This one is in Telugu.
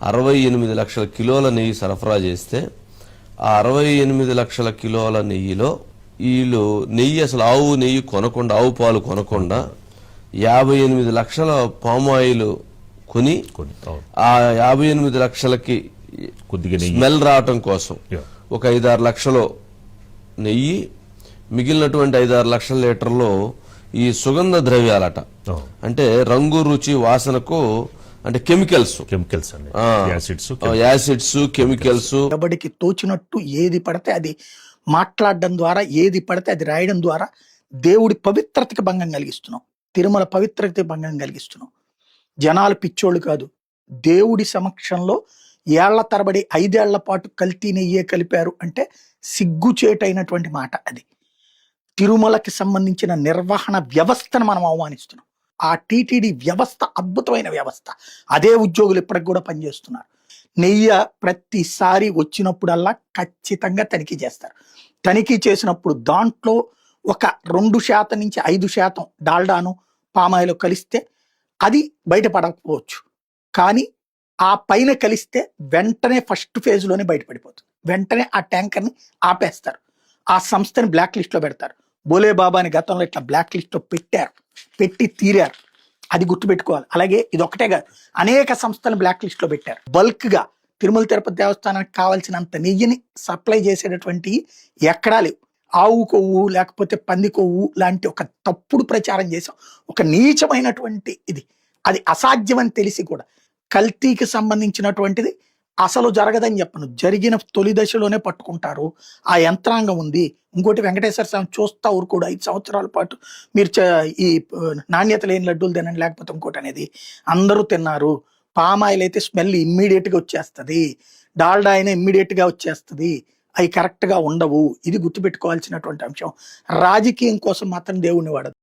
అరవై ఎనిమిది లక్షల కిలోల నెయ్యి సరఫరా చేస్తే ఆ అరవై ఎనిమిది లక్షల కిలోల నెయ్యిలో వీళ్ళు నెయ్యి అసలు ఆవు నెయ్యి కొనకుండా ఆవు పాలు కొనకుండా యాభై ఎనిమిది లక్షల పామ్ ఆయిల్ కొని. ఆ యాభై ఎనిమిది లక్షలకి కొద్దిగా స్మెల్ రావటం కోసం. ఒక ఐదారు లక్షలు నెయ్యి మిగిలినటువంటి ఐదారు లక్షల లీటర్లో ఈ సుగంధ ద్రవ్యాలట. అంటే రంగు రుచి వాసనకు అంటే కెమికల్స్ కెమికల్స్ అండి. యాసిడ్స్ యాసిడ్స్ కెమికల్స్ ఎవడికి తోచినట్టు ఏది పడితే అది మాట్లాడడం ద్వారా ఏది పడితే అది రాయడం ద్వారా దేవుడి పవిత్రతకి భంగం కలిగిస్తున్నాం. తిరుమల పవిత్రతకి భంగం కలిగిస్తున్నాం. జనాలు పిచ్చోళ్ళు కాదు. దేవుడి సమక్షంలో ఏళ్ళ తరబడి ఐదేళ్ళ పాటు కల్తీ నెయ్యే కలిపారు అంటే సిగ్గుచేటైనటువంటి మాట అది. తిరుమలకి సంబంధించిన నిర్వహణ వ్యవస్థను మనం అవమానిస్తున్నాం. ఆ టీటీడీ వ్యవస్థ అద్భుతమైన వ్యవస్థ. అదే ఉద్యోగులు ఇప్పటికి కూడా పనిచేస్తున్నారు. నెయ్యి ప్రతిసారి వచ్చినప్పుడల్లా ఖచ్చితంగా తనిఖీ చేస్తారు. తనిఖీ చేసినప్పుడు దాంట్లో ఒక రెండు శాతం నుంచి ఐదు శాతం డాల్డాను పామాయిలు కలిస్తే అది బయటపడకపోవచ్చు. కానీ ఆ పైన కలిస్తే వెంటనే ఫస్ట్ ఫేజ్లోనే బయటపడిపోతుంది. వెంటనే ఆ ట్యాంకర్ని ఆపేస్తారు. ఆ సంస్థని బ్లాక్ లిస్ట్లో పెడతారు. బోలే బాబాని గతంలో ఇట్లా బ్లాక్ లిస్ట్లో పెట్టారు. పెట్టి తీరారు. అది గుర్తుపెట్టుకోవాలి. అలాగే ఇది ఒకటే కాదు. అనేక సంస్థలు బ్లాక్ లిస్ట్లో పెట్టారు. బల్క్గా తిరుమల తిరుపతి దేవస్థానానికి కావాల్సినంత నెయ్యిని సప్లై చేసేటటువంటి ఎక్కడా లేవు. ఆవు కొవ్వు లేకపోతే పంది కొవ్వు లాంటి ఒక తప్పుడు ప్రచారం చేసాం ఒక నీచమైనటువంటి ఇది. అది అసాధ్యం అని తెలిసి కూడా కల్తీకి సంబంధించినటువంటిది అసలు జరగదని చెప్పను. జరిగిన తొలి దశలోనే పట్టుకుంటారు. ఆ యంత్రాంగం ఉంది. ఇంకోటి వెంకటేశ్వర స్వామి చూస్తా ఊరుకోడు. ఐదు సంవత్సరాల పాటు మీరు ఈ నాణ్యత లేని లడ్డూలు తినండి లేకపోతే ఇంకోటి అనేది. అందరూ తిన్నారు. పామాయిల్ అయితే స్మెల్ ఇమ్మీడియట్గా వచ్చేస్తుంది. డాల్డా అయినా ఇమ్మీడియట్గా వచ్చేస్తుంది. అవి కరెక్ట్గా ఉండవు. ఇది గుర్తుపెట్టుకోవాల్సినటువంటి అంశం. రాజకీయం కోసం మాత్రం దేవుణ్ణి వాడదు.